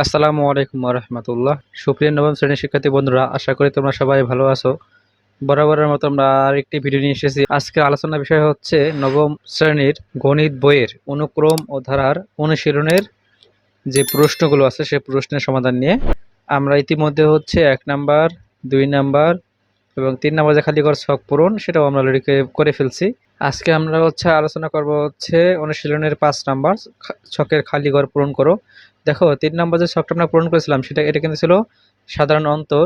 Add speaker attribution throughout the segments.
Speaker 1: আসসালামু আলাইকুম রহমতুল্লাহ। সুপ্রিয় নবম শ্রেণির শিক্ষার্থী বন্ধুরা, আশা করি তোমরা সবাই ভালো আছো। বরাবরের মতো আমরা আরেকটি ভিডিও নিয়ে এসেছি। আজকে আলোচনার বিষয় হচ্ছে নবম শ্রেণির গণিত বইয়ের অনুক্রম ও ধারার অনুশীলনের যে প্রশ্নগুলো আছে, সে প্রশ্নের সমাধান নিয়ে। আমরা ইতিমধ্যে হচ্ছে এক নাম্বার, দুই নাম্বার এবং তিন নাম্বার যে খালি ঘর ছক পূরণ, সেটাও আমরা অলরেডি করে ফেলছি। আজকে আমরা হচ্ছে আলোচনা করব হচ্ছে অনুশীলনের পাঁচ নাম্বার ছকের খালি ঘর পূরণ করো। দেখো, তিন নম্বর যে ছকটা আমরা পূরণ করেছিলাম, সেটা, এটা কিন্তু ছিল সাধারণ অন্তর,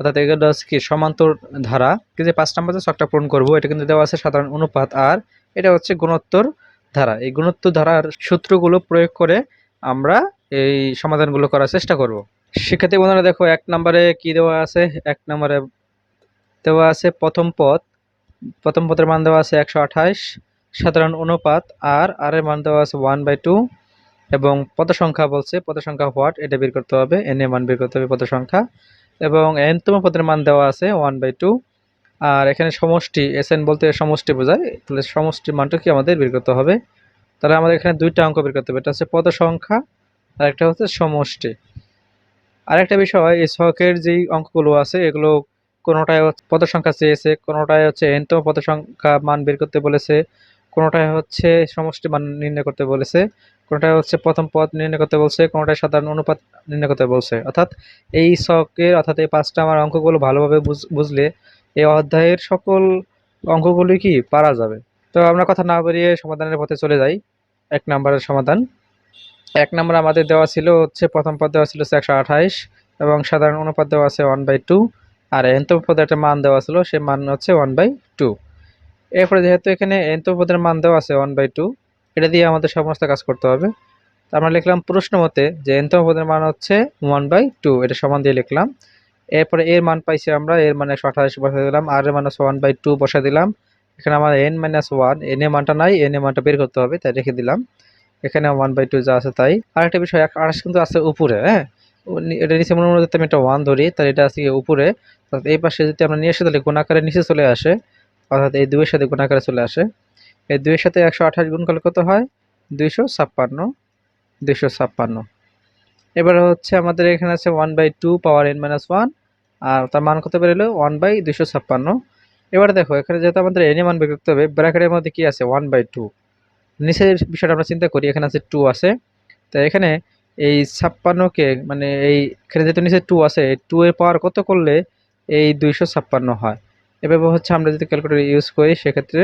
Speaker 1: অর্থাৎ এগুলো কি সমান্তর ধারা। যে পাঁচ নম্বর যে ছকটা পূরণ করব, এটা কিন্তু দেওয়া আছে সাধারণ অনুপাত আর, এটা হচ্ছে গুণোত্তর ধারা। এই গুণোত্তর ধারার সূত্রগুলো প্রয়োগ করে আমরা এই সমাধানগুলো করার চেষ্টা করব। শিক্ষার্থী বন্ধুরা, দেখো, এক নম্বরে কি দেওয়া আছে? এক নম্বরে দেওয়া আছে প্রথম পদ। প্রথম পদের মান দেওয়া আছে একশো আঠাশ। সাধারণ অনুপাত আর আর এর মান দেওয়া আছে ওয়ান বাই টু এবং পদ সংখ্যা বলছে পদ সংখ্যা হোয়াট এটা বের করতে হবে এন এর মান বের করতে হবে পদ সংখ্যা এবং এনতম পদের মান দেওয়া আছে ওয়ান বাই টু আর এখানে সমষ্টি এস এন বলতে সমষ্টি বোঝায়, তাহলে সমষ্টি মানটা কি আমাদের বের করতে হবে? তাহলে আমাদের এখানে দুইটা অঙ্ক বের করতে হবে, এটা হচ্ছে পদ সংখ্যা আর একটা হচ্ছে সমষ্টি। আরেকটা বিষয়, এই ছকের যেই অঙ্কগুলো আছে, এগুলো কোনোটায় পদ সংখ্যা চেয়েছে, কোনোটায় হচ্ছে এনতম পদ সংখ্যা মান বের করতে বলেছে, কোনোটায় হচ্ছে সমষ্টি মান নির্ণয় করতে বলেছে। কোনোটায় হচ্ছে প্রথম পদ নির্ণয় করতে বলছে কোনোটায় সাধারণ অনুপাত নির্ণয় করতে বলছে। অর্থাৎ এই ছকের অর্থাৎ এই পাঁচটা আমার অঙ্কগুলো ভালোভাবে বুঝ- বুঝলে এই অধ্যায়ের সকল অঙ্কগুলি কি পারা যাবে। তো আমরা কথা না বেরিয়ে সমাধানের পথে চলে যাই। এক নম্বরের সমাধান। এক নম্বর আমাদের দেওয়া ছিল হচ্ছে, প্রথম পদ দেওয়া ছিল একশো আঠাইশ এবং সাধারণ অনুপাত দেওয়া আছে ওয়ান বাই টু আর এন্তম পদের একটা মান দেওয়া ছিল, সে মান হচ্ছে ওয়ান বাই টু এরপরে যেহেতু এখানে এন্তম পদের মান দেওয়া আছে ওয়ান বাই টু এটা দিয়ে আমাদের সমস্ত কাজ করতে হবে। তো আমরা লিখলাম প্রশ্ন মতে যে এন্তম পদের মান হচ্ছে ওয়ান বাই টু এটা সমান দিয়ে লিখলাম। এরপরে এর মান পাইছি আমরা, এর মানে একশো আঠাশ বসা দিলাম, আর এর মান ওয়ান বাই টু বসা দিলাম। এখানে আমার N minus one N A মানটা নাই এন এ মানটা বের করতে হবে, তাই রেখে দিলাম। এখানে ওয়ান বাই টু যা আছে তাই। আরেকটা বিষয়, এক আঠাশ কিন্তু আছে উপরে হ্যাঁ? এটা নিচে মনে মনে আমি একটা ওয়ান ধরি, তাহলে এটা আছে উপরে। অর্থাৎ এই পাশে যদি আমরা নিয়ে আসি তাহলে গুণাকারে নিচে চলে আসে, অর্থাৎ এই দুইয়ের সাথে গুণাকারে চলে আসে এই দুইয়ের সাথে একশো আঠাশ গুণ করলে কত হয়? দুইশো ছাপ্পান্ন। দুইশো ছাপ্পান্ন। এবার হচ্ছে আমাদের এখানে আছে one by two power N minus one, আর তার মান কত বেরোলো? ওয়ান বাই দুইশো ছাপ্পান্ন। এবার দেখো, এখানে যেহেতু আমাদের এনে মান বের করতে হবে, ব্র্যাকেটের মধ্যে কী আছে? One by two. নিচের বিষয়টা আমরা চিন্তা করি, এখানে আছে টু আছে। তো এখানে এই ছাপ্পান্নকে মানে এই, এখানে যেহেতু নিচে টু আছে টু এর পাওয়ার কত করলে এই দুইশো ছাপ্পান্ন হয়? এভাবে হচ্ছে আমরা যদি ক্যালকুলেটর ইউজ করি, সেক্ষেত্রে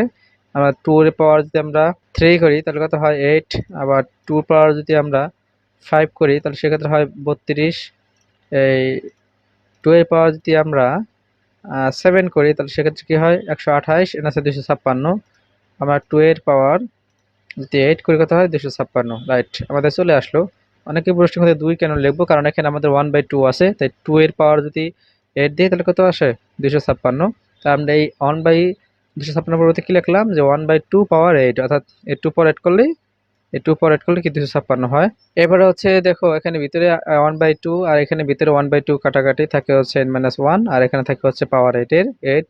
Speaker 1: আমরা টু এর পাওয়ার যদি আমরা থ্রি করি, তাহলে কত হয় এইট আবার টু পাওয়ার যদি আমরা ফাইভ করি, তাহলে সেক্ষেত্রে হয় বত্রিশ। এই টু এর পাওয়ার যদি আমরা সেভেন করি, তাহলে সেক্ষেত্রে কী হয়? একশো আঠাইশ এন আছে দুশো ছাপ্পান্ন। আমরা টু এর পাওয়ার যদি এইট করি, কত হয়? দুশো ছাপ্পান্ন। রাইট আমাদের চলে আসলো। অনেকে প্রশ্ন করে দুই কেন লিখব? কারণ এখানে আমাদের ওয়ান বাই টু আছে। তাই টু এর পাওয়ার যদি এইট দিই, তাহলে কত আসে? দুশো ছাপ্পান্ন। তা আমরা এই ওয়ান বাই দুশো ছাপ্পান্ন পরবর্তী কী লিখলাম? যে one by two power eight অর্থাৎ এই টু পাওয়ার এইট করলেই, এই টু পাওয়ার এইট করলে কি দুশো ছাপ্পান্ন হয়? এবারে হচ্ছে দেখো, এখানে ভিতরে ওয়ান বাই টু আর এখানে ভিতরে ওয়ান বাই টু কাটাকাটি থাকে হচ্ছে এন মাইনাস ওয়ান আর এখানে থাকে হচ্ছে পাওয়ার এইটের এইট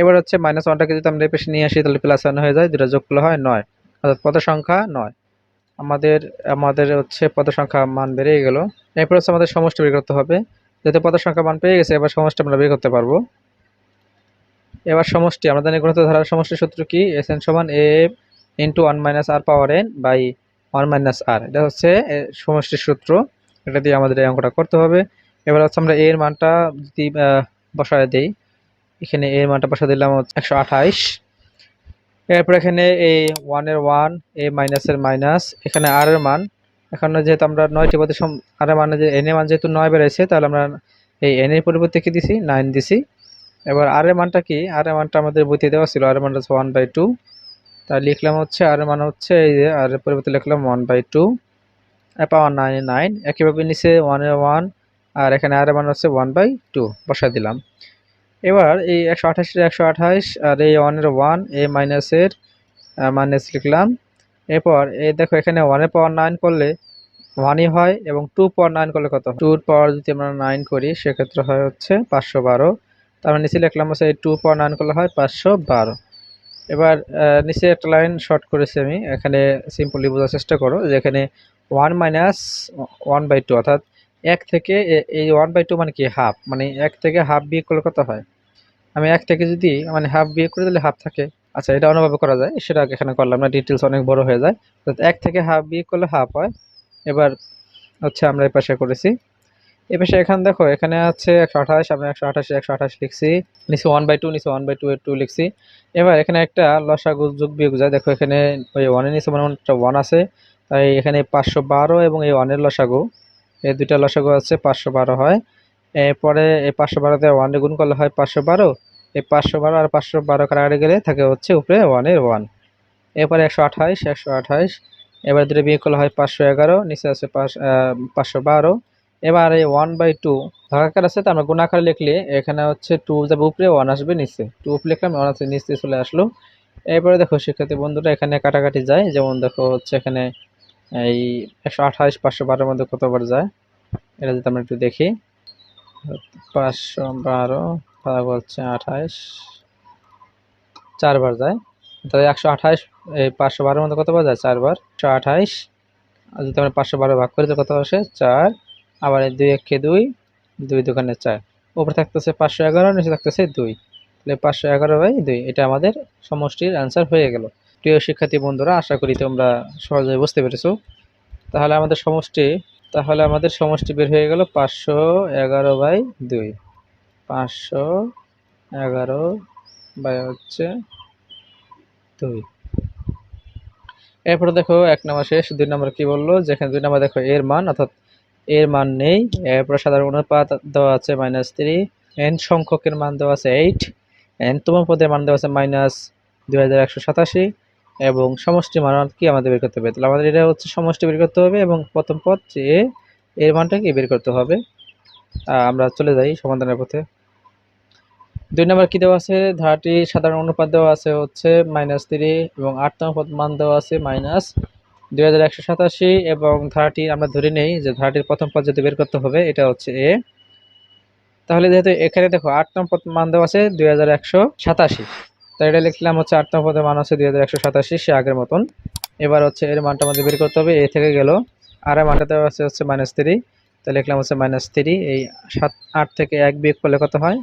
Speaker 1: এবার হচ্ছে মাইনাস ওয়ানটাকে যদি আমরা পাশে নিয়ে আসি, তাহলে প্লাস ওয়ান হয়ে যায় দুটো যোগ করলে হয় নয়। অর্থাৎ পদ সংখ্যা নয়। আমাদের আমাদের হচ্ছে পদ সংখ্যা মান বেড়ে গেল। এরপর হচ্ছে আমাদের সমষ্টি বের করতে হবে। যাতে পদ সংখ্যা মান পেয়ে গেছে, এবার সমষ্টি আমরা বের করতে পারব। এবার সমষ্টি আমরা জানি গুণিত ধারার সমষ্টি সূত্র কি? এস এন সমান A into one minus R power N by one minus R এটা হচ্ছে সমষ্টির সূত্র। এটা দিয়ে আমাদের এই অঙ্কটা করতে হবে। এবার হচ্ছে আমরা এর মানটা যদি বসায় দিই, এখানে এর মানটা বসা দিলাম একশো আঠাইশ। এরপর এখানে এই ওয়ানের ওয়ান এ মাইনাসের মাইনাস এখানে আর এর মান। এখানে যেহেতু আমরা নয়টি পদে সম আর এর মানে যে এন এর মান যেহেতু নয় বেড়েছে, তাহলে আমরা এই এন এর পরিবর্তে কি দিছি? নাইন দিছি। এবার আর মানটা কি? আর মানটা আমাদের বইতে দেওয়া ছিল আর এর মানটা ওয়ান বাই টু তাই লিখলাম হচ্ছে আর মান হচ্ছে এই যে আর এর পরিবর্তে লিখলাম one by two power nine nine একইভাবে নিচে ওয়ানের ওয়ান আর এখানে আর মান হচ্ছে ওয়ান বাই টু বসাই দিলাম। এবার এই একশো আঠাশের একশো আঠাশ, আর এই ওয়ানের ওয়ান এ মাইনাসের মাইনাস লিখলাম। এরপর এই দেখো এখানে ওয়ানের পাওয়ার নাইন করলে ওয়ানই হয় এবং টু পাওয়ার নাইন করলে কত? টুর পাওয়ার যদি আমরা নাইন করি, সেক্ষেত্রে হয় হচ্ছে পাঁচশো বারো। তার মানে নিচে লিখলাম হচ্ছে এই টু পাওয়ার নাইন করলে হয় পাঁচশো বারো। এবার নিচে একটা লাইন শর্ট করেছি আমি, এখানে সিম্পলি বোঝার চেষ্টা করো যে এখানে one minus one by two অর্থাৎ এক থেকে এই ওয়ান বাই টু মানে কি হাফ মানে এক থেকে হাফ বিয়োগ করলে কত হয়? আমি এক থেকে যদি মানে হাফ বিয়োগ করে দিলে হাফ থাকে। আচ্ছা এটা অন্যভাবে করা যায়, সেটা এখানে করলাম না ডিটেলস অনেক বড় হয়ে যায়। তো এক থেকে হাফ বিয়োগ করলে হাফ হয়। এবার হচ্ছে আমরা এই পাশে করেছি। পাশে এখানে দেখো, এখানে আছে একশো আঠাশ, আমরা একশো আঠাশে একশো আঠাশ লিখছি। নিচে ওয়ান বাই টু নিচে ওয়ান বাই টু এর টু লিখছি। এবার এখানে একটা লসাগু যোগ বিয়োগ যায়। দেখো এখানে ওই ওয়ানের নিচে মনে একটা ওয়ান আছে। তাই এখানে পাঁচশো বারো এবং এই ওয়ানের লসাগু। এই দুইটা লসাগু আছে, পাঁচশো বারো হয়। এরপরে এই পাঁচশো বারোতে ওয়ানে গুণ করলে হয় পাঁচশো বারো। এই পাঁচশো বারো আর পাঁচশো বারো কারাগারে গেলে থাকে হচ্ছে উপরে ওয়ানের ওয়ান এরপরে একশো আঠাইশ একশো আঠাইশ এবার দুটো বিয়োগ করলে হয় পাঁচশো এগারো, নিচে আছে পাঁচ পাঁচশো বারো। এবার এই ওয়ান বাই টু ভাগাকার আছে, তো আমরা গুণাকার লিখলে এখানে হচ্ছে টু যাবে উপরে ওয়ান আসবে নিচে। টু লিখলাম ওয়ান আছে, নিচে চলে আসলো। এরপরে দেখো শিক্ষার্থী বন্ধুরা, এখানে কাটাকাটি যায়। যেমন দেখো হচ্ছে এখানে এই একশো আঠাইশ পাঁচশো বারোর মধ্যে কতবার যায়? এটা যদি আমরা একটু দেখি। পাঁচশো বারো ভাগ হচ্ছে আঠাইশ চারবার যায়। তাহলে একশো আঠাইশ এই পাঁচশো বারোর মধ্যে কতবার যায়? চারবার। একশো আঠাইশ আর যদি আমরা পাঁচশো বারো ভাগ করি, তো কত আসে? চার। আবার দুই একে দুই দুই দোকানে চার। উপরে থাকতেছে পাঁচশো এগারো, নিচে থাকতেছে দুই। তাহলে পাঁচশো এগারো বাই দুই, এটা আমাদের সমষ্টির অ্যান্সার হয়ে গেল। প্রিয় শিক্ষার্থী বন্ধুরা, আশা করি তোমরা সহজে বুঝতে পেরেছ। তাহলে আমাদের সমষ্টি, তাহলে আমাদের সমষ্টি বের হয়ে গেল পাঁচশো এগারো বাই দুই। পাঁচশো এগারো বাই হচ্ছে দুই। এরপরে দেখো এক নম্বর শেষ, দুই নম্বর কি বলল? যেখানে দুই নম্বর দেখো এর মান, অর্থাৎ এর মান নেই। এরপরে সাধারণ অনুপাত দেওয়া আছে মাইনাস থ্রি এন সংখ্যকের মান দেওয়া আছে এইট এন তম পদের মান দেওয়া আছে মাইনাস দুই হাজার একশো সাতাশি এবং সমষ্টি মান কি আমাদের বের করতে হবে। তাহলে আমাদের এটা হচ্ছে সমষ্টি বের করতে হবে এবং প্রথম পদ যে এর মানটাকে বের করতে হবে। আমরা চলে যাই সমাধানের পথে। দুই নম্বর কী দেওয়া আছে? ধারাটি সাধারণ অনুপাত দেওয়া আছে হচ্ছে মাইনাস থ্রি এবং আটতম পদ মান দেওয়া আছে মাইনাস দুই এবং ধারাটি আমরা ধরে নেই যে ধারাটির প্রথম পদ যদি বের করতে হবে, এটা হচ্ছে এ তাহলে যেহেতু এখানে দেখো আটতম পদ মান দেওয়া আছে দুই হাজার একশো সাতাশি। তাই এটা লিখলাম হচ্ছে আটতম পদের মান হচ্ছে দুই সে আগের মতন। এবার হচ্ছে এর মানটা আমাদের বের করতে হবে এ থেকে গেল। আর এর মানটা দেওয়া আছে হচ্ছে মাইনাস থ্রি তাই লিখলাম হচ্ছে মাইনাস থ্রি এই সাত, আট থেকে এক বিয়োগ করলে কত হয়?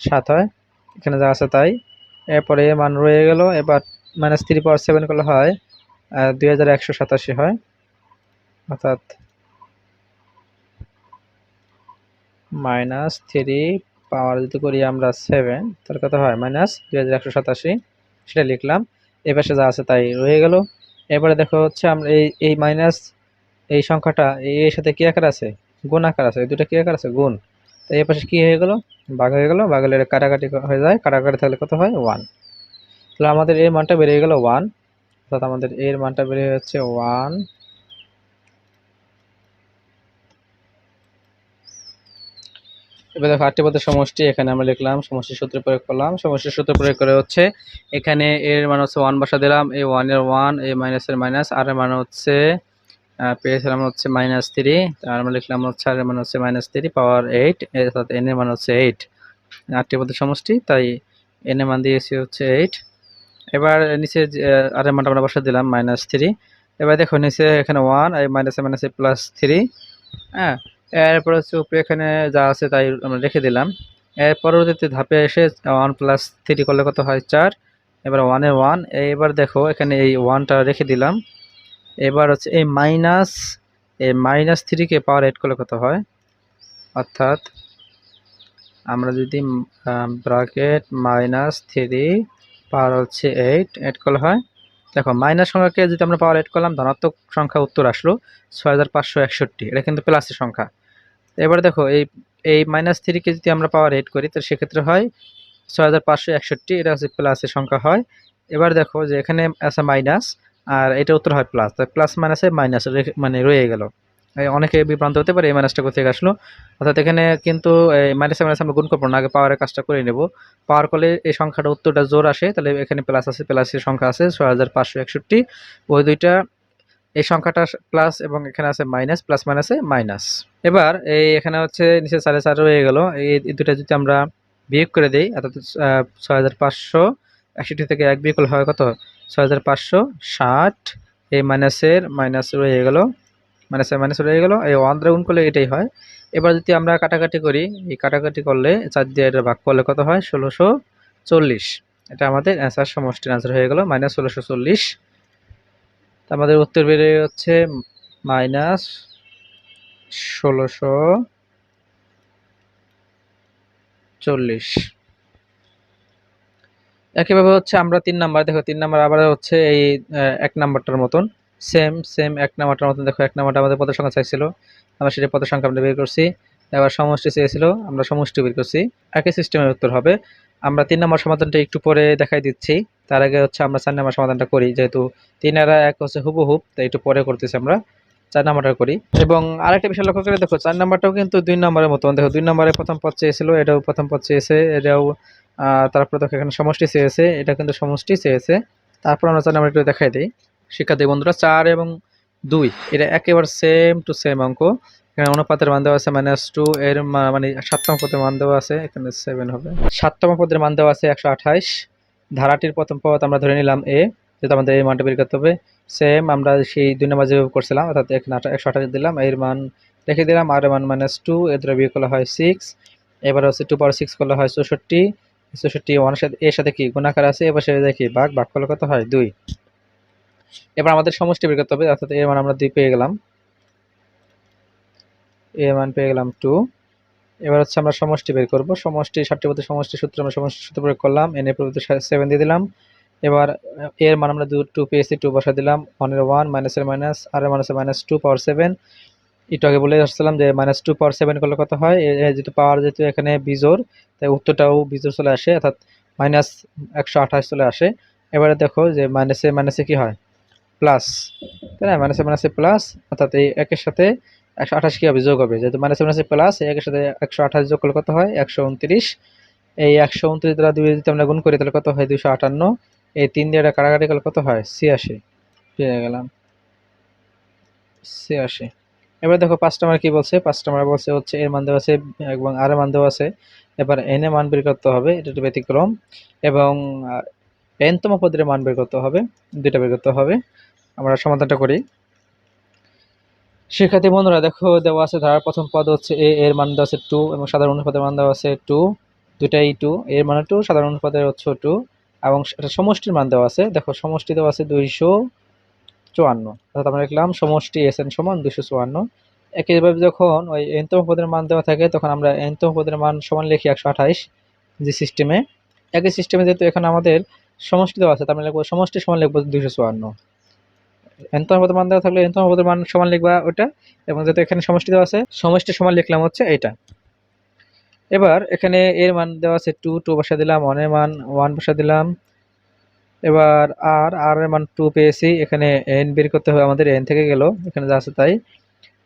Speaker 1: সাত হয়। এখানে যা আছে তাই। এরপরে এ মান রয়ে গেল, এবার মাইনাস থ্রি পাওয়ার সেভেন করলে হয় দুই হাজার একশো সাতাশি হয়। অর্থাৎ মাইনাস থ্রি পাওয়ার যদি করি আমরা সেভেন তার কথা হয়? মাইনাস দুই হাজার একশো সাতাশি। সেটা লিখলাম। এ পাশে যা আছে তাই রয়ে গেল। এবারে দেখো হচ্ছে আমরা এই এই মাইনাস এই সংখ্যাটা, এই, এর সাথে কী আকার আছে? গুণ আকার আছে। দুটো কি আকার আছে? গুণ। তো এই পাশে কি হয়ে গেল? বাঘ হয়ে গেল। হলে কাটাকাটি হয়ে যায়। কাটাকাটি থাকলে কত হয়? ওয়ান তাহলে আমাদের এই মানটা বেরিয়ে গেল ওয়ান অর্থাৎ আমাদের এর মানটা বেরিয়ে যাচ্ছে ওয়ান। এবার দেখো আটটি পদের সমষ্টি, এখানে আমরা লিখলাম সমষ্টির সূত্র প্রয়োগ করলাম। সমষ্টির সূত্র প্রয়োগ করে হচ্ছে এখানে এর মান হচ্ছে ওয়ান বসা দিলাম, এই ওয়ানের ওয়ান, এই মাইনাসের মাইনাস আর এর মান হচ্ছে পেয়েছিলাম হচ্ছে মাইনাস থ্রি আর আমরা লিখলাম হচ্ছে আর এর মান হচ্ছে মাইনাস থ্রি পাওয়ার এইট অর্থাৎ এন এর মান হচ্ছে এইট আটটি পদের সমষ্টি, তাই এন এর মান দিয়েছি হচ্ছে এইট এবার নিচে আর মানটা আমরা বসা দিলাম মাইনাস থ্রি এবার দেখো নিচে এখানে ওয়ান এই মাইনাসে মাইনাসে প্লাস থ্রি হ্যাঁ এরপর হচ্ছে উপরে এখানে যা আছে তাই আমরা রেখে দিলাম। এর পরবর্তীতে ধাপে এসে ওয়ান প্লাস থ্রি করলে কত হয়? চার। এবার ওয়ানে ওয়ান এবার দেখো এখানে এই ওয়ানটা রেখে দিলাম। এবার হচ্ছে এই মাইনাস এই মাইনাস থ্রিকে পাওয়ার এড করলে কত হয়? অর্থাৎ আমরা যদি ব্রাকেট মাইনাস থ্রি পাওয়ার হচ্ছে এইট এইট করলে হয়। দেখো মাইনাস সংখ্যাকে যদি আমরা পাওয়ার এইট করলাম, ধনাত্মক সংখ্যা উত্তর আসলো ছয় হাজার পাঁচশো একষট্টি, এটা কিন্তু প্লাসের সংখ্যা। এবার দেখো, এই এই মাইনাস থ্রিকে যদি আমরা পাওয়ার এইট করি তো সেক্ষেত্রে হয় ছয় হাজার পাঁচশো একষট্টি, এটা হচ্ছে প্লাসের সংখ্যা হয়। এবার দেখো যে এখানে আছে মাইনাস আর এটা উত্তর হয় প্লাস তাই প্লাস মাইনাসে মাইনাস মানে রয়ে গেল। অনেকে বিভ্রান্ত হতে পারে এই মাইনাসটা কোথেকে আসলো? অর্থাৎ এখানে কিন্তু মাইনাসে মাইনাস আমরা গুণ করব না, আগে পাওয়ারের কাজটা করে নেব। পাওয়ার করলে এই সংখ্যাটা উত্তরটা জোর আসে, তাহলে এখানে প্লাস আছে প্লাসের সংখ্যা আছে ছয় হাজার পাঁচশো একষট্টি। ওই দুইটা, এই সংখ্যাটা প্লাস এবং এখানে আছে মাইনাস প্লাস মাইনাসে মাইনাস এবার এই এখানে হচ্ছে নিচে সাড়ে চার রয়ে গেল, এই দুটা যদি আমরা বিয়োগ করে দিই, অর্থাৎ ছয় হাজার পাঁচশো একষট্টি থেকে এক বিয়োগ হয় কত? ছয় হাজার পাঁচশো ষাট, এই মাইনাসের মাইনাস রয়ে গেল। মাইনাসের মাইনাস রয়ে গেল। এই ওয়ান দ্বারা গুণ করলে এটাই হয়। এবার যদি আমরা কাটাকাটি করি, এই কাটাকাটি করলে চার দিয়ে এটা ভাগ করলে কত হয়? ষোলোশো চল্লিশ। এটা আমাদের অ্যান্সার সমষ্টির অ্যান্সার হয়ে গেল মাইনাস ষোলোশো চল্লিশ। তা আমাদের উত্তর বেরিয়ে হচ্ছে মাইনাস ষোলোশো চল্লিশ। একইভাবে হচ্ছে আমরা তিন নাম্বার, দেখো তিন নাম্বার আবার হচ্ছে এই এক নাম্বারটার মতন। সেম সেম এক নাম্বারটার মতন দেখো, এক নাম্বারটা আমাদের পদের সংখ্যা চাইছিল। আমরা সেটা পদের সংখ্যা আমরা বের করছি। এবার সমষ্টি চেয়েছিল, আমরা সমষ্টি বের করছি। একই সিস্টেমের উত্তর হবে। আমরা তিন নম্বর সমাধানটা একটু পরে দেখাই দিচ্ছি। তার আগে হচ্ছে আমরা চার নম্বর সমাধানটা করি, যেহেতু তিন আর এক হচ্ছে হুবহুব তাই একটু পরে করতেছি আমরা। চার নাম্বারটা করি। এবং আরেকটা বিষয় লক্ষ্য করে দেখো, চার নাম্বারটাও কিন্তু দুই নম্বরের মতন। দেখো, দুই নম্বরে প্রথম পদ চেয়েছিল, এটাও প্রথম পদ চেয়েছে, এটাও তারপরে দেখো এখানে সমষ্টি চেয়েছে, এটা কিন্তু সমষ্টি চেয়েছে। তারপর আমরা চার নাম্বার একটু দেখাই দিই। শিক্ষার্থী বন্ধুরা, চার এবং দুই এটা একেবারে সেম টু সেম অঙ্ক। এখানে অনুপাতের মান দেওয়া আছে মাইনাস টু এর মানে সাততম পদের মান দেওয়া আছে, এখানে সেভেন হবে। সাততম পদের মান দেওয়া আছে একশো আঠাইশ। ধারাটির প্রথম পদ আমরা ধরে নিলাম এ যেহেতু আমাদের এই মানটা বের করতে হবে। সেম আমরা সেই দুই নম্বর যেভাবে করছিলাম, অর্থাৎ এখানে একশো আঠাশ দিলাম, এর মান রেখে দিলাম। আর মান মাইনাস টু এর দ্বারা বিয়োগ করলে হয় সিক্স এবার হচ্ছে টু পাওয়ার সিক্স করলে হয় চৌষট্টি। চৌষট্টি ওয়ানের সাথে এর সাথে কি? গুণাকার আছে, এবার সেটা দেখি বাঘ ভাগ করলে কত হয়? দুই। এবার আমাদের সমষ্টি বের করতে হবে, অর্থাৎ এর মান আমরা দুই পেয়ে গেলাম। এর মান পেয়ে গেলাম টু এবার হচ্ছে আমরা সমষ্টি বের করব। সমষ্টি ষাটটি পদের সমষ্টি সূত্র আমরা সমষ্টি সূত্র প্রয়োগ করলাম এন এর পরিবর্তে সেভেন দিয়ে দিলাম। এবার এর মান আমরা দু টু পেয়েছি টু বসা দিলাম ওয়ানের ওয়ান মাইনাসের মাইনাস আর মাইনাসের মাইনাস টু পাওয়ার সেভেন একটু আগে বলে আসছিলাম যে মাইনাস টু পাওয়ার সেভেন করলে কত হয়? এ- এ যেহেতু পাওয়ার যেহেতু এখানে বিজোর তাই উত্তরটাও বিজোর চলে আসে, অর্থাৎ মাইনাস একশো আঠাশ চলে আসে। এবারে দেখো যে মাইনাসে মাইনাসে কি হয়? প্লাস তাই না? মাইনাসে মাইনাসে প্লাস অর্থাৎ এই একের সাথে একশো আঠাশ কী হবে? যোগ হবে। যেহেতু মাইনাসে মাইনাসে প্লাস এই একের সাথে একশো আঠাশ যোগ করলে কত হয়? একশো উনত্রিশ। এই একশো উনত্রিশ দ্বারা দুই যদি আমরা গুণ করি, তাহলে কত হয়? দুশো আটান্ন। এই তিন দিয়ে কাটাকাটি করলে কত হয়? ছিয়াশি। পেয়ে গেলাম। ছিয়াশি। এবার দেখো, পাঁচ নাম্বার কি বলছে? পাঁচ নাম্বার বলছে হচ্ছে এর মান দেওয়া আছে, এবং আর মান দেওয়া আছে। এবার এন মান বের করতে হবে, এটা ব্যতিক্রম। এবং এন তম পদের মান বের করতে হবে, দুইটা বের করতে হবে। আমরা সমাধানটা করি। শিক্ষার্থী বন্ধুরা, দেখো, দেওয়া আছে ধারার প্রথম পদ হচ্ছে এ, এর মান দেওয়া আছে টু এবং সাধারণ অনুপাতের মান দেওয়া আছে টু। দুটাই টু, এর মানে টু, সাধারণ অনুপাতের হচ্ছে টু এবং এটা সমষ্টির মান দেওয়া আছে। দেখো, সমষ্টি দেওয়া আছে দুইশো চুয়ান্ন। অর্থাৎ আমরা লিখলাম সমষ্টি এস এন সমান দুশো চুয়ান্ন। একইভাবে যখন ওই এনতম পদের মান দেওয়া থাকে, তখন আমরা এনতম পদের মান সমান লিখি একশো আঠাইশ যে সিস্টেমে একই সিস্টেমে যেহেতু এখানে আমাদের সমষ্টি দেওয়া আছে, তার মানে লিখব, সমষ্টি সমান লিখব দুশো চুয়ান্ন। এনতম পদের মান দেওয়া থাকলে এনতম পদের মান সমান লিখবা ওটা এবং যেহেতু এখানে সমষ্টি দেওয়া আছে, সমষ্টি সমান লিখলাম হচ্ছে এটা এবার এখানে এর মান দেওয়া আছে টু টু বসা দিলাম ওয়ানের মান ওয়ান বসা দিলাম। এবার আর আর এর মান টু পেয়েছি, এখানে এন বের করতে হবে, আমাদের এন থেকে গেল, এখানে যা আছে তাই।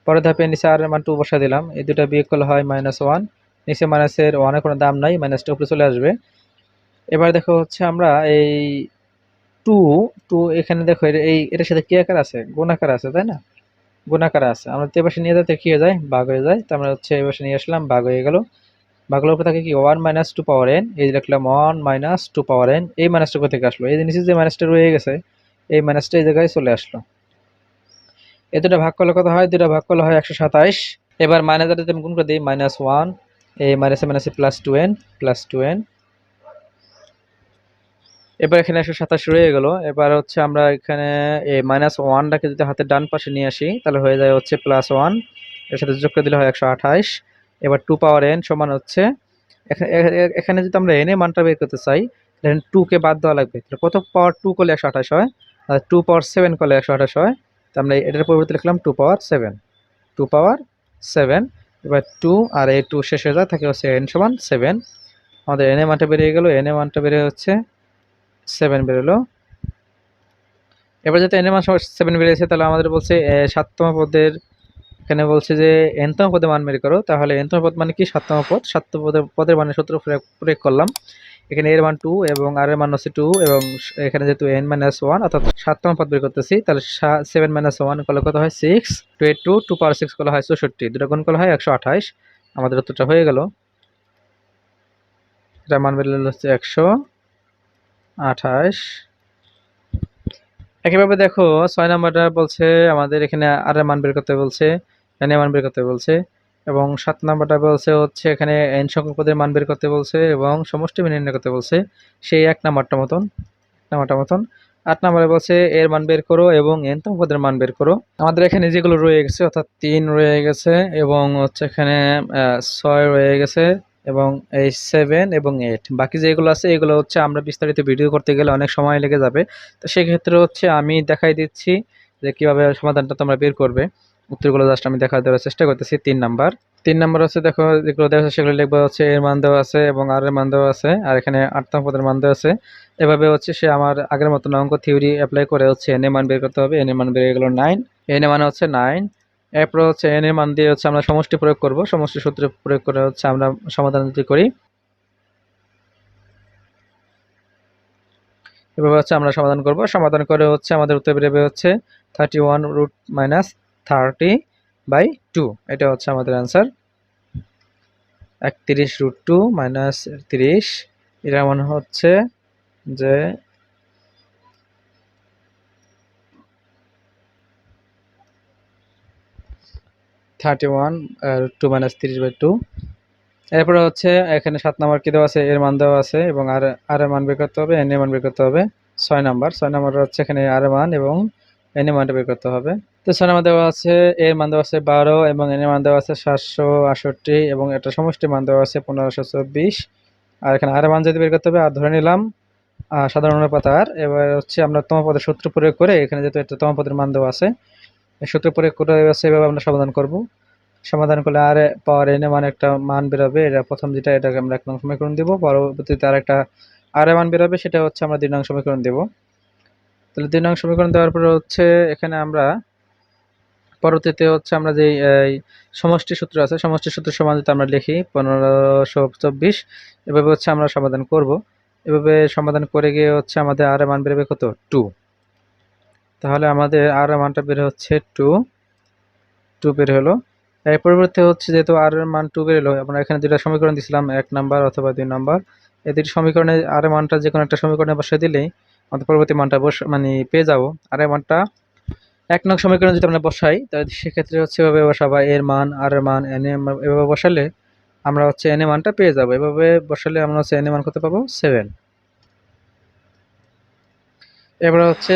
Speaker 1: পরের ধাপে নিচে আর এর মান টু বসা দিলাম, এই দুটা বিয়োগ করলে হয় মাইনাস ওয়ান নিচে মাইনাসের ওয়ানের কোনো দাম নাই মাইনাসটা উপরে চলে আসবে। এবার দেখো হচ্ছে আমরা এই টু টু এখানে দেখো এই, এটার সাথে কি আকার আছে? গুণ আকার আছে, তাই না? গুণ আকার আছে। আমরা তো এবার নিয়ে যেতে কি হয়ে যায়? ভাগ হয়ে যায়। তো আমরা হচ্ছে এবার নিয়ে আসলাম ভাগ হয়ে গেল। ভাগলের উপর থাকে কি? One minus two power N এই যে লিখলাম one minus two power N এই মাইনাসটা কোথা থেকে আসলো? এই নিচে যে মাইনাসটা রয়ে গেছে, এই মাইনাসটা এই জায়গায় চলে আসলো। এ দুটা ভাগ করলে কত হয়? দুটা ভাগ করলে হয় একশো সাতাইশ। এবার মাইনাস আমি গুণ করে দিই মাইনাস ওয়ান এই মাইনাসে মাইনাসে plus two N plus two N এবার এখানে একশো সাতাশ রয়ে গেল। এবার হচ্ছে আমরা এখানে এই মাইনাস ওয়ানটাকে যদি হাতের ডান পাশে নিয়ে আসি, তাহলে হয়ে যায় হচ্ছে প্লাস ওয়ানের সাথে যোগ করে দিলে হয় একশো আঠাশ। এবার টু পাওয়ার এন সমান হচ্ছে এখানে যদি আমরা এন মানটা বের করতে চাই, তাহলে টুকে বাদ দেওয়া লাগবে। তাহলে কত পাওয়ার টু করলে একশো আঠাশ হয়? আর টু পাওয়ার সেভেন করলে একশো আঠাশ হয়। তো আমরা এটার পরিবর্তে লিখলাম two power seven two power seven এবার টু আর এ টু শেষ হয়ে যায়, থাকে হচ্ছে এন সমান সেভেন আমাদের এন এ মানটা বেরিয়ে গেল। এন এ মানটা বেরিয়ে হচ্ছে সেভেন বেরোলো। এবার যাতে এন এ মান সেভেন বেরিয়েছে তাহলে আমাদের বলছে সাততম পদের, এখানে বলছে যে এনতম পদে মান বের করো। তাহলে এনতম পদ মানে কি? সাততম পদ। সাততম পদের পদের মানে সূত্র প্রয়োগ করলাম। এখানে এর মান টু এবং আর এর মান হচ্ছে টু এবং এখানে যেহেতু এন মাইনাস ওয়ান অর্থাৎ সাততম পদ বের করতেছি, তাহলে সেভেন মাইনাস ওয়ান করলে কত হয়? Six two eight two two power six করলে হয় চৌষট্টি। দুটো গুণ করলে হয় একশো আঠাইশ আমাদের উত্তরটা হয়ে গেল। এটা মান বেরোলো হচ্ছে একশো। আঠাইশ একইভাবে দেখো, ছয় নাম্বারটা বলছে আমাদের এখানে আর মান বের করতে বলছে এন মান বের করতে বলছে, এবং সাত নাম্বারটা বলছে হচ্ছে এখানে এন সংখ্যক পদের মান বের করতে বলছে, এবং সমষ্টি নির্ণয় করতে বলছে। সেই এক নাম্বারটা মতন নাম্বারটা মতন। আট নাম্বারে বলছে এর মান বের করো এবং এন পদের মান বের করো। আমাদের এখানে যেগুলো রয়ে গেছে, অর্থাৎ তিন রয়ে গেছে, এবং হচ্ছে এখানে ছয় রয়ে গেছে। এবং এই সেভেন এবং এইট বাকি যেগুলো আছে, এগুলো হচ্ছে আমরা বিস্তারিত ভিডিও করতে গেলে অনেক সময় লেগে যাবে। তো সেক্ষেত্রে হচ্ছে আমি দেখাই দিচ্ছি যে কীভাবে সমাধানটা তোমরা বের করবে। উত্তরগুলো জাস্ট আমি দেখা দেওয়ার চেষ্টা করতেছি, তিন নাম্বার তিন নাম্বার হচ্ছে দেখো, যেগুলো দেওয়া সেগুলো লিখব হচ্ছে এর মান দেওয়া আছে এবং আর এর মান দেওয়া আছে, আর এখানে আটতম পদের মান দেওয়া আছে। এভাবে হচ্ছে সে আমার আগের মতন অঙ্ক থিওরি অ্যাপ্লাই করে হচ্ছে এন এ মান বের করতে হবে। এন এ মান বের গেল নাইন এন এ মানে হচ্ছে নাইন এরপর হচ্ছে এন এর মান দিয়ে হচ্ছে আমরা সমষ্টি প্রয়োগ করব। সমষ্টি সূত্র প্রয়োগ করে হচ্ছে আমরা সমাধান যদি করি। এভাবে হচ্ছে আমরা সমাধান করব। সমাধান করে হচ্ছে আমাদের উত্তর বেরোবে হচ্ছে thirty one root minus thirty by two এটা হচ্ছে আমাদের অ্যান্সার একত্রিশ রুট টু মাইনাস তিরিশ এটা মনে হচ্ছে যে থার্টি ওয়ান টু মাইনাস তিরিশ বাই টু। এরপরে হচ্ছে এখানে সাত নাম্বার কী দেওয়া আছে? এর মান দেওয়া আছে এবং আর আর মান বের করতে হবে এন এর মান বের করতে হবে ছয় নাম্বার। ছয় নাম্বার হচ্ছে এখানে আর মান এবং এন এর মানটা বের করতে হবে। তো ছয় নাম্বার দেওয়া আছে, এর মান দেওয়া আছে বারো এবং এন এর মান দেওয়া আছে সাতশো আটষট্টি এবং এটা সমষ্টি মান দেওয়া আছে পনেরোশো চব্বিশ। আর এখানে আর মান যদি বের করতে হবে, আর ধরে নিলাম সাধারণ অনুপাত আর, এবার হচ্ছে আমরা তম সূত্র প্রয়োগ করে এখানে যেহেতু একটা তম মান দেওয়া আছে সূত্র প্রয়োগ করে আছে, এভাবে আমরা সমাধান করব। সমাধান করলে আর পাওয়ার এনে মানে একটা মান বেরোবে, এটা প্রথম যেটা, এটাকে আমরা এক নং সমীকরণ দেবো। পরবর্তীতে আর একটা আর মান বেরোবে, সেটা হচ্ছে আমরা দুই নং সমীকরণ দেবো। তাহলে দুই নং সমীকরণ দেওয়ার পরে হচ্ছে এখানে আমরা পরবর্তীতে হচ্ছে আমরা যে সমষ্টি সূত্র আছে, সমষ্টি সূত্র সমান যদি আমরা লিখি পনেরোশো চব্বিশ, এভাবে হচ্ছে আমরা সমাধান করব। এভাবে সমাধান করে গিয়ে হচ্ছে আমাদের আর মান বেরোবে কত? টু তাহলে আমাদের আর এর মানটা বের হচ্ছে টু টু বের হলো। এর পরিবর্তে হচ্ছে যেহেতু আর এর মান টু বের হলো, আমরা এখানে দুটা সমীকরণ দিছিলাম এক নাম্বার অথবা দুই নাম্বার। এই দুটি সমীকরণে আর এর মানটা যে কোনো একটা সমীকরণে বসিয়ে দিলেই আমাদের পরবর্তী মানটা বস মানে পেয়ে যাব। আর এর মানটা এক নং সমীকরণে যদি আমরা বসাই, তাহলে সেক্ষেত্রে হচ্ছে এভাবে বসাবা, এর মান আর এর মান এন এম এভাবে বসালে আমরা হচ্ছে এন মানটা পেয়ে যাব। এভাবে বসালে আমরা হচ্ছে এন এ মান কত পাবো? সেভেন এবার হচ্ছে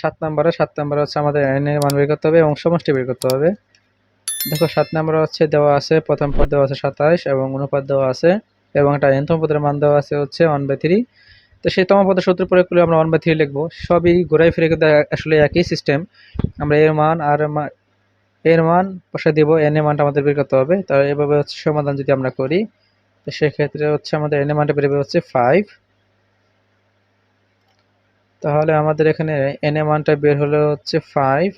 Speaker 1: সাত নম্বরে সাত নম্বরে হচ্ছে আমাদের এন মান বের করতে হবে এবং সমষ্টি বের করতে হবে। দেখো, সাত নম্বরে হচ্ছে দেওয়া আছে, প্রথম পদ দেওয়া আছে সাতাশ এবং অনুপাত দেওয়া আছে এবং একটা এনতম পদের মান দেওয়া আছে হচ্ছে ওয়ান বাই থ্রি তো সেই তম পদের সূত্র প্রয়োগ করলে আমরা ওয়ান বাই থ্রি লিখব। সবই ঘুরাই ফিরে কিন্তু আসলে একই সিস্টেম আমরা এর মান আর এর মান বসে দিব এন এ মানটা আমাদের বের করতে হবে। তাহলে এভাবে হচ্ছে সমাধান যদি আমরা করি, তো সেক্ষেত্রে হচ্ছে আমাদের এন এ মানটা বেরোবে হচ্ছে ফাইভ তাহলে আমাদের এখানে এন এর মানটা বের হলো হচ্ছে ফাইভ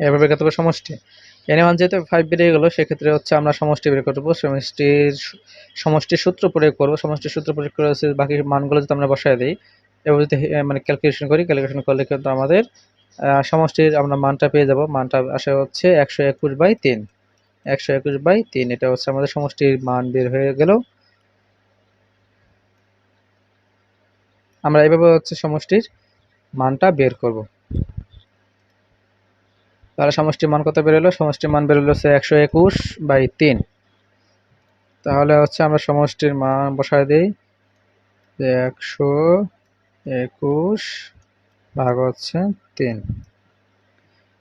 Speaker 1: এভাবে বের করতে সমষ্টি। এন এর মান যেহেতু ফাইভ বেরিয়ে গেলো, সেক্ষেত্রে হচ্ছে আমরা সমষ্টি বের করব সমষ্টির সমষ্টির সূত্র প্রয়োগ করব। সমষ্টির সূত্র প্রয়োগ করে হচ্ছে বাকি মানগুলো যদি আমরা বসায় দিই, এবার যদি মানে ক্যালকুলেশন করি ক্যালকুলেশন করলে কিন্তু আমাদের সমষ্টির আমরা মানটা পেয়ে যাব। মানটা আসে হচ্ছে একশো একুশ বাই তিন। একশো একুশ বাই তিন। এটা হচ্ছে আমাদের সমষ্টির মান বের হয়ে গেল। আমরা এভাবে হচ্ছে সমষ্টির মানটা বের করব। তাহলে সমষ্টির মান কত বেরোলো সমষ্টির মান বেরোলো হচ্ছে একশো একুশ বাই তিন। তাহলে হচ্ছে আমরা সমষ্টির মান বসায় দিই। একশো একুশ ভাগ হচ্ছে তিন।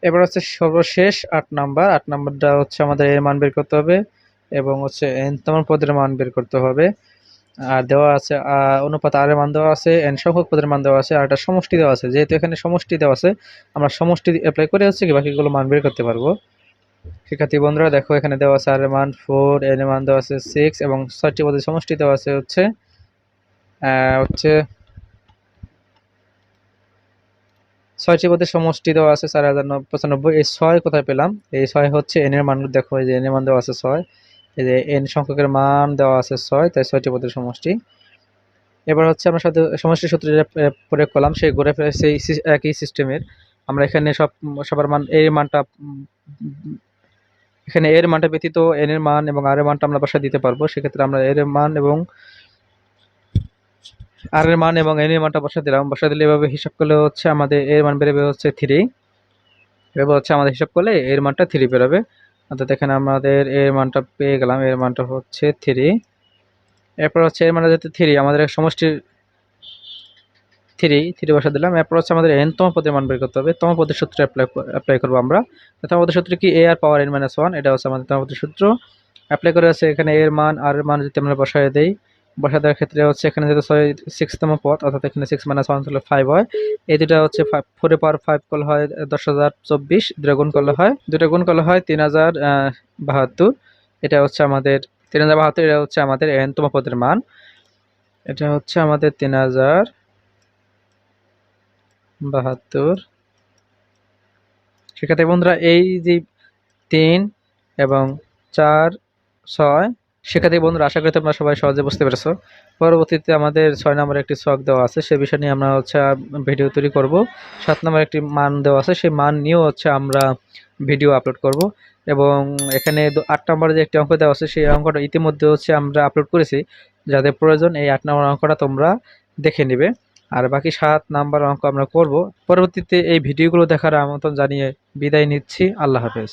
Speaker 1: এবার হচ্ছে সর্বশেষ আট নাম্বার। আট নাম্বারটা হচ্ছে আমাদের এর মান বের করতে হবে এবং হচ্ছে এনতম পদের মান বের করতে হবে। আর দেওয়া আছে অনুপাত আর এর মান দেওয়া আছে এন সংখ্যক পদের মান দেওয়া আছে, আর একটা সমষ্টি দেওয়া আছে। যেহেতু এখানে সমষ্টি দেওয়া আছে, আমরা সমষ্টি অ্যাপ্লাই করে হচ্ছে কি, বাকিগুলো মান বের করতে পারব। শিক্ষার্থী বন্ধুরা, দেখো এখানে দেওয়া আছে আর এর মান ফোর এন এর মান দেওয়া আছে সিক্স এবং ছয়টি পদের সমষ্টি দেওয়া আছে হচ্ছে হচ্ছে ছয়টি পদের সমষ্টি দেওয়া আছে, চার হাজার নব- পঁচানব্বই। এই ছয় কোথায় পেলাম? এই ছয় হচ্ছে এন এর মান, দেখো এই যে এন এর মান দেওয়া আছে ছয়। এই যে এন সংখ্যকের মান দেওয়া আছে ছয়, তাই ছয়টি পদের সমষ্টি। এবার হচ্ছে আমরা সাথে সমষ্টি সূত্র যেটা প্রয়োগ করলাম, সেই ঘুরে ফিরে সেই একই সিস্টেমের আমরা এখানে সব, সবার মান, এর মানটা, এখানে এর মানটা ব্যতীত এন এর মান এবং আর এর মানটা আমরা বসা দিতে পারব। সেক্ষেত্রে আমরা এর মান এবং আর এর মান এবং এন এর মানটা বসা দিলাম। বসা দিলে এভাবে হিসাব করলে হচ্ছে আমাদের এর মান বেরোবে হচ্ছে থ্রি এভাবে হচ্ছে আমাদের হিসাব করলে এর মানটা থ্রি বেরোবে। অর্থাৎ এখানে আমাদের এর মানটা পেয়ে গেলাম। এর মানটা হচ্ছে থ্রি এরপর হচ্ছে এর মানটা যেহেতু থ্রি আমাদের সমষ্টির থ্রি থ্রি বসা দিলাম। এরপর হচ্ছে আমাদের এন তম পদের মান বের করতে হবে। তম পদের সূত্র অ্যাপ্লাই অ্যাপ্লাই করব আমরা। তম পদের সূত্র কি A R power N minus one এটা হচ্ছে আমাদের তম পদের সূত্র। অ্যাপ্লাই করে আছে এখানে এর মান আর এর মান যদি আমরা বসায় দেই বসা দেওয়ার ক্ষেত্রে হচ্ছে এখানে যেহেতু ছয় সিক্সতম পদ অর্থাৎ এখানে সিক্স মাইনাস ওয়ান হলে ফাইভ হয়। এই দুটা হচ্ছে ফাইভ ফোরে পাওয়ার ফাইভ করলে হয় দশ হাজার চব্বিশ দুটা গুণ করলে হয় দুটা গুণ করলে হয় তিন হাজার বাহাত্তর। এটা হচ্ছে আমাদের তিন হাজার বাহাত্তর, এটা হচ্ছে আমাদের এনতম পদের মান। এটা হচ্ছে আমাদের তিন হাজার বাহাত্তর। সেক্ষেত্রে বন্ধুরা, এই যে তিন এবং চার, ছয় সেক্ষেত্রে বন্ধুরা, আশা করি তোমরা সবাই সহজে বুঝতে পেরেছ। পরবর্তীতে আমাদের ছয় নম্বরে একটি ছক দেওয়া আছে, সে বিষয় নিয়ে আমরা হচ্ছে ভিডিও তৈরি করব। সাত নম্বরে একটি মান দেওয়া আছে, সেই মান নিয়েও হচ্ছে আমরা ভিডিও আপলোড করব। এবং এখানে আট নম্বরে যে একটি অঙ্ক দেওয়া আছে, সেই অঙ্কটা ইতিমধ্যে হচ্ছে আমরা আপলোড করেছি। যাদের প্রয়োজন, এই আট নম্বর অঙ্কটা তোমরা দেখে নেবে। আর বাকি সাত নাম্বার অঙ্ক আমরা করব। পরবর্তীতে এই ভিডিওগুলো দেখার আমন্ত্রণ জানিয়ে বিদায় নিচ্ছি। আল্লাহ হাফেজ।